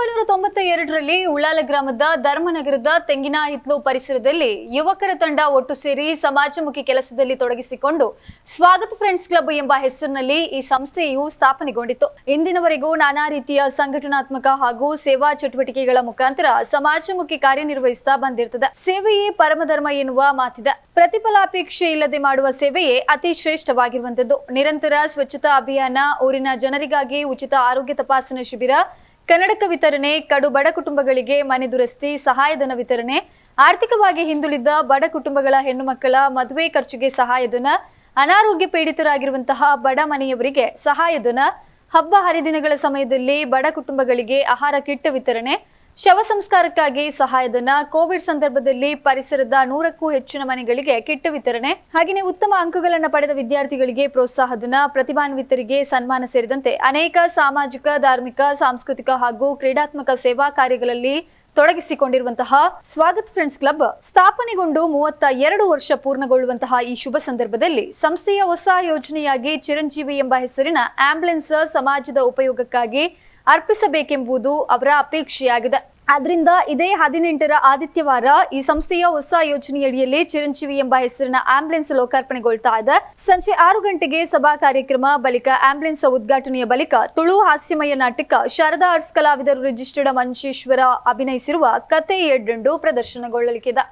ಒಂಬೈನೂರ ತೊಂಬತ್ತ ಎರಡರಲ್ಲಿ ಉಳ್ಳಾಲ ಗ್ರಾಮದ ಧರ್ಮನಗರದ ತೆಂಗಿನ ಹಿತ್ಲು ಪರಿಸರದಲ್ಲಿ ಯುವಕರ ತಂಡ ಒಟ್ಟು ಸೇರಿ ಸಮಾಜಮುಖಿ ಕೆಲಸದಲ್ಲಿ ತೊಡಗಿಸಿಕೊಂಡು ಸ್ವಾಗತ ಫ್ರೆಂಡ್ಸ್ ಕ್ಲಬ್ ಎಂಬ ಹೆಸರಿನಲ್ಲಿ ಈ ಸಂಸ್ಥೆಯು ಸ್ಥಾಪನೆಗೊಂಡಿತ್ತು. ಇಂದಿನವರೆಗೂ ನಾನಾ ರೀತಿಯ ಸಂಘಟನಾತ್ಮಕ ಹಾಗೂ ಸೇವಾ ಚಟುವಟಿಕೆಗಳ ಮುಖಾಂತರ ಸಮಾಜಮುಖಿ ಕಾರ್ಯನಿರ್ವಹಿಸುತ್ತಾ ಬಂದಿರ್ತದೆ. ಸೇವೆಯೇ ಪರಮಧರ್ಮ ಎನ್ನುವ ಮಾತಿದೆ. ಪ್ರತಿಫಲಾಪೇಕ್ಷೆ ಇಲ್ಲದೆ ಮಾಡುವ ಸೇವೆಯೇ ಅತಿ ಶ್ರೇಷ್ಠವಾಗಿರುವಂತದ್ದು ನಿರಂತರ ಸ್ವಚ್ಛತಾ ಅಭಿಯಾನ, ಊರಿನ ಜನರಿಗಾಗಿ ಉಚಿತ ಆರೋಗ್ಯ ತಪಾಸಣಾ ಶಿಬಿರ ಕನ್ನಡಕ ವಿತರಣೆ, ಕಡು ಬಡ ಕುಟುಂಬಗಳಿಗೆ ಮನೆ ದುರಸ್ತಿ, ಸಹಾಯಧನ ವಿತರಣೆ, ಆರ್ಥಿಕವಾಗಿ ಹಿಂದುಳಿದ ಬಡ ಕುಟುಂಬಗಳ ಹೆಣ್ಣು ಮಕ್ಕಳ ಮದುವೆ ಖರ್ಚಿಗೆ ಸಹಾಯಧನ, ಅನಾರೋಗ್ಯ ಪೀಡಿತರಾಗಿರುವಂತಹ ಬಡ ಮನೆಯವರಿಗೆ ಸಹಾಯಧನ, ಹಬ್ಬ ಹರಿದಿನಗಳ ಸಮಯದಲ್ಲಿ ಬಡ ಕುಟುಂಬಗಳಿಗೆ ಆಹಾರ, ಕಿಟ್ ವಿತರಣೆ ಶವ ಸಂಸ್ಕಾರಕ್ಕಾಗಿ ಸಹಾಯಧನ, ಕೋವಿಡ್ ಸಂದರ್ಭದಲ್ಲಿ ಪರಿಸರದ ನೂರಕ್ಕೂ ಹೆಚ್ಚಿನ ಮನೆಗಳಿಗೆ ಕಿಟ್ ವಿತರಣೆ, ಹಾಗೆಯೇ ಉತ್ತಮ ಅಂಕಗಳನ್ನು ಪಡೆದ ವಿದ್ಯಾರ್ಥಿಗಳಿಗೆ ಪ್ರೋತ್ಸಾಹಧನ, ಪ್ರತಿಭಾನ್ವಿತರಿಗೆ ಸನ್ಮಾನ ಸೇರಿದಂತೆ ಅನೇಕ ಸಾಮಾಜಿಕ, ಧಾರ್ಮಿಕ, ಸಾಂಸ್ಕೃತಿಕ ಹಾಗೂ ಕ್ರೀಡಾತ್ಮಕ ಸೇವಾ ಕಾರ್ಯಗಳಲ್ಲಿ ತೊಡಗಿಸಿಕೊಂಡಿರುವಂತಹ ಸ್ವಾಗತ್ ಫ್ರೆಂಡ್ಸ್ ಕ್ಲಬ್ ಸ್ಥಾಪನೆಗೊಂಡು ಮೂವತ್ತ ಎರಡು ವರ್ಷ ಪೂರ್ಣಗೊಳ್ಳುವಂತಹ ಈ ಶುಭ ಸಂದರ್ಭದಲ್ಲಿ ಸಂಸ್ಥೆಯ ಹೊಸ ಯೋಜನೆಯಾಗಿ ಚಿರಂಜೀವಿ ಎಂಬ ಹೆಸರಿನ ಆಂಬ್ಯುಲೆನ್ಸ್ ಸಮಾಜದ ಉಪಯೋಗಕ್ಕಾಗಿ ಅರ್ಪಿಸಬೇಕೆಂಬುದು ಅವರ ಅಪೇಕ್ಷೆಯಾಗಿದೆ. ಆದ್ರಿಂದ ಇದೇ ಹದಿನೆಂಟರ ಆದಿತ್ಯವಾರ ಈ ಸಂಸ್ಥೆಯ ಹೊಸ ಯೋಜನೆಯಡಿಯಲ್ಲಿ ಚಿರಂಜೀವಿ ಎಂಬ ಹೆಸರಿನ ಆಂಬ್ಯುಲೆನ್ಸ್ ಲೋಕಾರ್ಪಣೆಗೊಳ್ತಾ ಇದೆ. ಸಂಜೆ ಆರು ಗಂಟೆಗೆ ಸಭಾ ಕಾರ್ಯಕ್ರಮ, ಬಳಿಕ ಆಂಬ್ಯುಲೆನ್ಸ್ ಉದ್ಘಾಟನೆಯ ಬಳಿಕ ತುಳು ಹಾಸ್ಯಮಯ ನಾಟಕ ಶಾರದಾ ಆರ್ಟ್ಸ್ ಕಲಾವಿದರು ರಿಜಿಸ್ಟರ್ಡ್ ಮಂಜೇಶ್ವರ ಅಭಿನಯಿಸಿರುವ ಕತೆ ಎಡ್ಡಂಡು ಪ್ರದರ್ಶನಗೊಳ್ಳಲಿಕ್ಕಿದೆ.